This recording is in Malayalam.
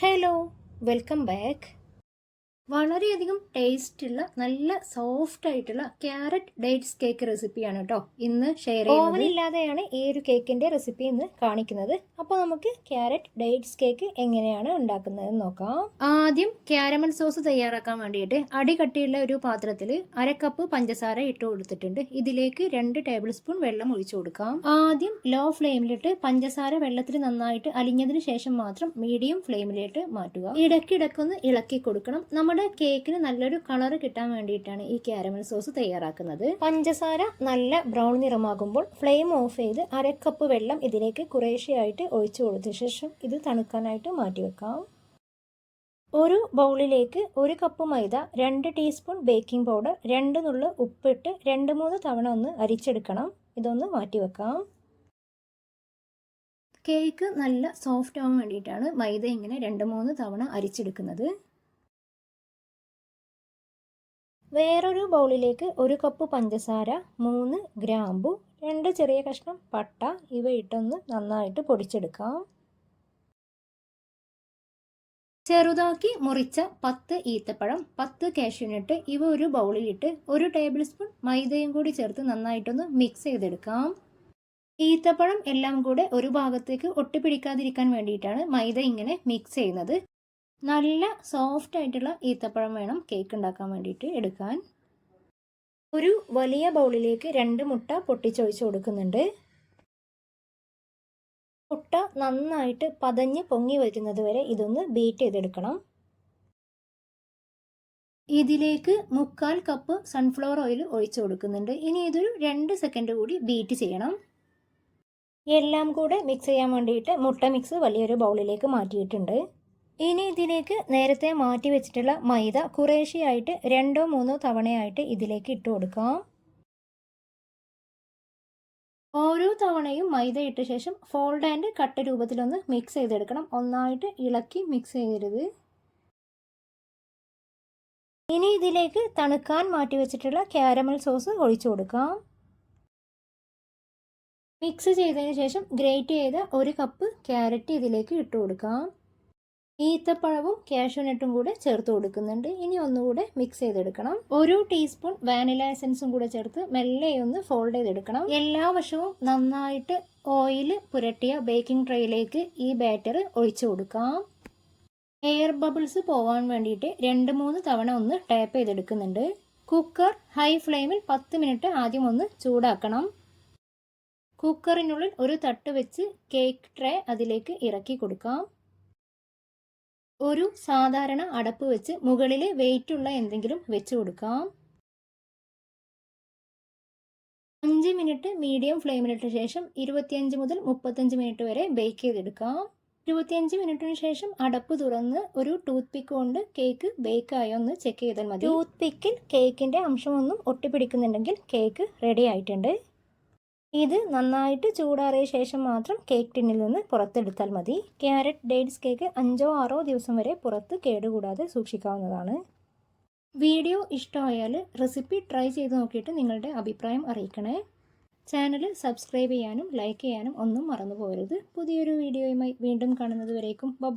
ഹലോ വെൽക്കം ബാക്ക് വളരെയധികം ടേസ്റ്റുള്ള നല്ല സോഫ്റ്റ് ആയിട്ടുള്ള ക്യാരറ്റ് ഡേറ്റ്സ് കേക്ക് റെസിപ്പിയാണ് കേട്ടോ ഇന്ന് ഷെയർ ഓവൻ ഇല്ലാതെയാണ് ഈ ഒരു കേക്കിന്റെ റെസിപ്പി ഇന്ന് കാണിക്കുന്നത്. അപ്പോൾ നമുക്ക് ക്യാരറ്റ് ഡേറ്റ്സ് കേക്ക് എങ്ങനെയാണ് ഉണ്ടാക്കുന്നത് നോക്കാം. ആദ്യം ക്യാരമൽ സോസ് തയ്യാറാക്കാൻ വേണ്ടിയിട്ട് അടി കട്ടിയുള്ള ഒരു പാത്രത്തിൽ അര കപ്പ് പഞ്ചസാര ഇട്ട് കൊടുത്തിട്ടുണ്ട്. ഇതിലേക്ക് രണ്ട് ടേബിൾ സ്പൂൺ വെള്ളം ഒഴിച്ചു കൊടുക്കാം. ആദ്യം ലോ ഫ്ലെയിമിലിട്ട് പഞ്ചസാര വെള്ളത്തിൽ നന്നായിട്ട് അലിഞ്ഞതിന് ശേഷം മാത്രം മീഡിയം ഫ്ലെയിമിലിട്ട് മാറ്റുക. ഇടയ്ക്കിടക്കൊന്ന് ഇളക്കി കൊടുക്കണം. നമ്മുടെ നമ്മുടെ കേക്കിന് നല്ലൊരു കളർ കിട്ടാൻ വേണ്ടിയിട്ടാണ് ഈ കാരമൽ സോസ് തയ്യാറാക്കുന്നത്. പഞ്ചസാര നല്ല ബ്രൗൺ നിറമാകുമ്പോൾ ഫ്ലെയിം ഓഫ് ചെയ്ത് അര കപ്പ് വെള്ളം ഇതിലേക്ക് കുറേശ്ശെയായിട്ട് ഒഴിച്ചു കൊടുത്ത ശേഷം ഇത് തണുക്കാനായിട്ട് മാറ്റിവെക്കാം ഒരു ബൗളിലേക്ക് ഒരു കപ്പ് മൈദ രണ്ട് ടീസ്പൂൺ ബേക്കിംഗ് പൗഡർ രണ്ട് നുള്ളു ഉപ്പിട്ട് രണ്ട് മൂന്ന് തവണ ഒന്ന് അരിച്ചെടുക്കണം. ഇതൊന്ന് മാറ്റിവെക്കാം കേക്ക് നല്ല സോഫ്റ്റ് ആവാൻ വേണ്ടിയിട്ടാണ് മൈദ ഇങ്ങനെ രണ്ട് മൂന്ന് തവണ അരിച്ചെടുക്കുന്നത്. വേറൊരു ബൗളിലേക്ക് ഒരു കപ്പ് പഞ്ചസാര മൂന്ന് ഗ്രാമ്പു രണ്ട് ചെറിയ കഷ്ണം പട്ട ഇവ ഇട്ടൊന്ന് നന്നായിട്ട് പൊടിച്ചെടുക്കാം. ചെറുതാക്കി മുറിച്ച പത്ത് ഈത്തപ്പഴം പത്ത് കാഷ്യൂനട്ട് ഇവ ഒരു ബൗളിലിട്ട് ഒരു ടേബിൾ സ്പൂൺ മൈദയും കൂടി ചേർത്ത് നന്നായിട്ടൊന്ന് മിക്സ് ചെയ്തെടുക്കാം. ഈത്തപ്പഴം എല്ലാം കൂടെ ഒരു ഭാഗത്തേക്ക് ഒട്ടിപ്പിടിക്കാതിരിക്കാൻ വേണ്ടിയിട്ടാണ് മൈദ ഇങ്ങനെ മിക്സ് ചെയ്യുന്നത്. നല്ല സോഫ്റ്റ് ആയിട്ടുള്ള ഈത്തപ്പഴം വേണം കേക്ക് ഉണ്ടാക്കാൻ വേണ്ടിയിട്ട് എടുക്കാൻ. ഒരു വലിയ ബൗളിലേക്ക് രണ്ട് മുട്ട പൊട്ടിച്ചൊഴിച്ച് കൊടുക്കുന്നുണ്ട്. മുട്ട നന്നായിട്ട് പതഞ്ഞ് പൊങ്ങി വരുന്നത് വരെ ഇതൊന്ന് ബീറ്റ് ചെയ്തെടുക്കണം. ഇതിലേക്ക് മുക്കാൽ കപ്പ് സൺഫ്ലവർ ഓയിൽ ഒഴിച്ചു കൊടുക്കുന്നുണ്ട്. ഇനി ഇതൊരു രണ്ട് സെക്കൻഡ് കൂടി ബീറ്റ് ചെയ്യണം. എല്ലാം കൂടെ മിക്സ് ചെയ്യാൻ വേണ്ടിയിട്ട് മുട്ട മിക്സ് വലിയൊരു ബൗളിലേക്ക് മാറ്റിയിട്ടുണ്ട്. ഇനി ഇതിലേക്ക് നേരത്തെ മാറ്റി വെച്ചിട്ടുള്ള മൈദ കുറേശ്ശെയായിട്ട് രണ്ടോ മൂന്നോ തവണയായിട്ട് ഇതിലേക്ക് ഇട്ട് കൊടുക്കാം. ഓരോ തവണയും മൈദ ഇട്ട ശേഷം ഫോൾഡ് ആൻഡ് കട്ട് രൂപത്തിലൊന്ന് മിക്സ് ചെയ്തെടുക്കണം. ഒന്നായിട്ട് ഇളക്കി മിക്സ് ചെയ്യരുത്. ഇനി ഇതിലേക്ക് തണുക്കാൻ മാറ്റി വെച്ചിട്ടുള്ള ക്യാരമൽ സോസ് ഒഴിച്ചു കൊടുക്കാം. മിക്സ് ചെയ്തതിന് ശേഷം ഗ്രേറ്റ് ചെയ്ത ഒരു കപ്പ് ക്യാരറ്റ് ഇതിലേക്ക് ഇട്ട് കൊടുക്കാം. ഈത്തപ്പഴവും കാഷ്യൂനട്ടും കൂടെ ചേർത്ത് കൊടുക്കുന്നുണ്ട്. ഇനി ഒന്നുകൂടെ മിക്സ് ചെയ്തെടുക്കണം. ഒരു ടീസ്പൂൺ വാനില എസൻസും കൂടെ ചേർത്ത് മെല്ലെ ഒന്ന് ഫോൾഡ് ചെയ്തെടുക്കണം. എല്ലാ വശവും നന്നായിട്ട് ഓയിൽ പുരട്ടിയ ബേക്കിംഗ് ട്രേയിലേക്ക് ഈ ബാറ്റർ ഒഴിച്ചു കൊടുക്കാം. എയർ ബബിൾസ് പോവാൻ വേണ്ടിയിട്ട് രണ്ട് മൂന്ന് തവണ ഒന്ന് ടാപ്പ് ചെയ്തെടുക്കുന്നുണ്ട്. കുക്കർ ഹൈ ഫ്ലെയിമിൽ പത്ത് മിനിറ്റ് ആദ്യം ഒന്ന് ചൂടാക്കണം. കുക്കറിനുള്ളിൽ ഒരു തട്ട് വെച്ച് കേക്ക് ട്രേ അതിലേക്ക് ഇറക്കി കൊടുക്കാം. ഒരു സാധാരണ അടപ്പ് വെച്ച് മുകളിൽ വെയിറ്റ് ഉള്ള എന്തെങ്കിലും വെച്ച് കൊടുക്കാം. അഞ്ച് മിനിറ്റ് മീഡിയം ഫ്ലെയിമിലിട്ട ശേഷം ഇരുപത്തിയഞ്ച് മുതൽ മുപ്പത്തഞ്ച് മിനിറ്റ് വരെ ബേക്ക് ചെയ്തെടുക്കാം. ഇരുപത്തിയഞ്ച് മിനിറ്റിന് ശേഷം അടപ്പ് തുറന്ന് ഒരു ടൂത്ത് പിക്ക് കൊണ്ട് കേക്ക് ബേക്ക് ആയോ എന്ന് ചെക്ക് ചെയ്താൽ മതി. ടൂത്ത് പിക്കിൽ കേക്കിന്റെ അംശമൊന്നും ഒട്ടിപ്പിടിക്കുന്നുണ്ടെങ്കിൽ കേക്ക് റെഡി ആയിട്ടുണ്ട്. ഇത് നന്നായിട്ട് ചൂടാറിയ ശേഷം മാത്രം കേക്ക് ടിന്നിൽ നിന്ന് പുറത്തെടുത്താൽ മതി. ക്യാരറ്റ് ഡേറ്റ്സ് കേക്ക് അഞ്ചോ ആറോ ദിവസം വരെ പുറത്ത് കേടുകൂടാതെ സൂക്ഷിക്കാവുന്നതാണ്. വീഡിയോ ഇഷ്ടമായാൽ റെസിപ്പി ട്രൈ ചെയ്ത് നോക്കിയിട്ട് നിങ്ങളുടെ അഭിപ്രായം അറിയിക്കണേ. ചാനൽ സബ്സ്ക്രൈബ് ചെയ്യാനും ലൈക്ക് ചെയ്യാനും ഒന്നും മറന്നു പോകരുത് പുതിയൊരു വീഡിയോയുമായി വീണ്ടും കാണുന്നത് വരേക്കും. ബ